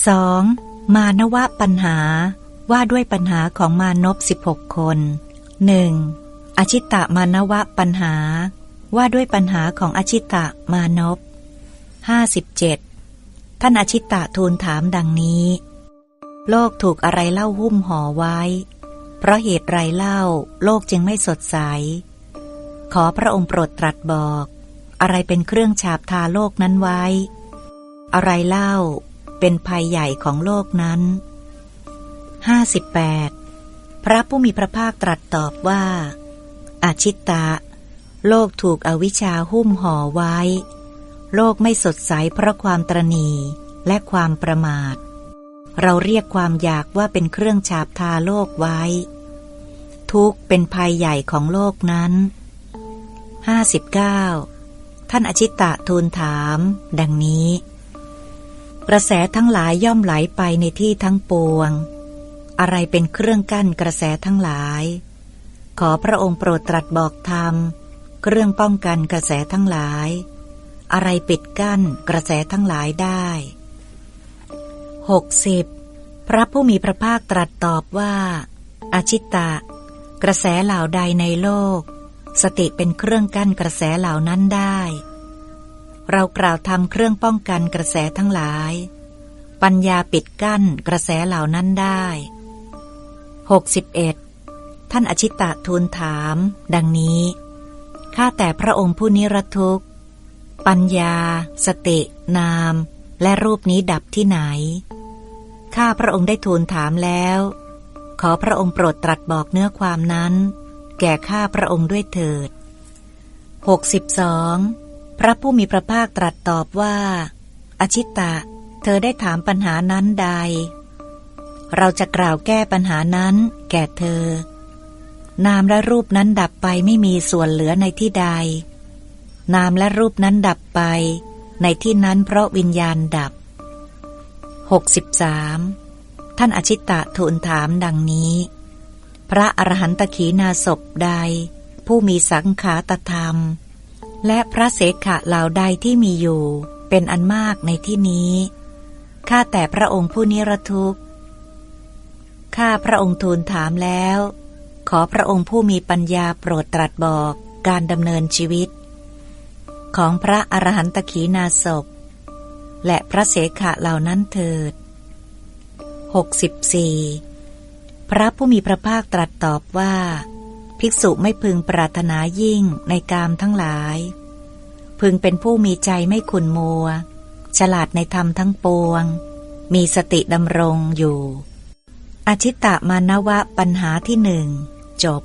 2. มานวะปัญหาว่าด้วยปัญหาของมานพ16 คน 1. อชิตะมานวะปัญหา ว่าด้วยปัญหาของอชิตะมานพ57 ท่านอชิตะทูลถามดังนี้ โลกถูกอะไรเล่าหุ้มห่อไว้ เพราะเหตุไรเล่า โลกจึงไม่สดใส ขอพระองค์โปรดตรัสบอก อะไรเป็นเครื่องฉาบทาโลกนั้นไว้ อะไรเล่า เป็นภัยใหญ่ของโลกนั้น 58 พระผู้มีพระภาคตรัสตอบว่า อาชิตตะ โลกถูกอวิชชาหุ้มห่อไว้ โลกไม่สดใสเพราะความตรณีและความประมาท เราเรียกความอยากว่าเป็นเครื่องฉาบทาโลกไว้ ทุกเป็นภัยใหญ่ของโลกนั้น 59 ท่านอชิตะทูลถาม ดังนี้ กระแสทั้งหลายย่อมไหลไปในที่ทั้งปวง อะไรเป็นเครื่องกั้นกระแสทั้งหลาย ขอพระองค์โปรดตรัสบอกธรรม เครื่องป้องกันกระแสทั้งหลาย อะไรปิดกั้นกระแสทั้งหลายได้ 60. พระผู้มีพระภาคตรัสตอบว่าอาชิตะกระแสเหล่าใดในโลก สติเป็นเครื่องกั้นกระแสเหล่านั้นได้ เรากล่าวทำเครื่องป้องกันกระแสทั้งหลาย ปัญญาปิดกั้นกระแสเหล่านั้นได้ 61. ท่านอชิตะทูลถาม ดังนี้ ข้าแต่พระองค์ผู้นิรทุกข์ ปัญญา สติ นาม และรูปนี้ดับที่ไหน ข้าพระองค์ได้ทูลถามแล้ว ขอพระองค์โปรดตรัสบอกเนื้อความนั้น แก่ข้าพระองค์ด้วยเถิด 62. พระผู้มีพระภาคตรัสตอบว่า อชิตตะ เธอได้ถามปัญหานั้นใด เราจะกล่าวแก้ปัญหานั้น แก่เธอ นามและรูปนั้นดับไปไม่มีส่วนเหลือในที่ใด นามและรูปนั้นดับไป ในที่นั้นเพราะวิญญาณดับ 63. ท่านอชิตตะทูลถามดังนี้ พระอรหันตขีนาศพใด ผู้มีสังขาตธรรม และพระเสขะเหล่าใดที่มีอยู่ เป็นอันมากในที่นี้ ข้าแต่พระองค์ผู้นิรทุกข์ ข้าพระองค์ทูลถามแล้ว ขอพระองค์ผู้มีปัญญาโปรดตรัสบอกการดำเนินชีวิต ของพระอรหันตขีนาศพและพระเสขะเหล่านั้นเถิด 64. พระผู้มีพระภาคตรัสตอบว่า ภิกษุไม่พึงปรารถนายิ่งในกามทั้งหลาย พึงเป็นผู้มีใจไม่ขุนมัว ฉลาดในธรรมทั้งปวง มีสติดำรงอยู่ อชิตตมานวะปัญหาที่หนึ่งจบ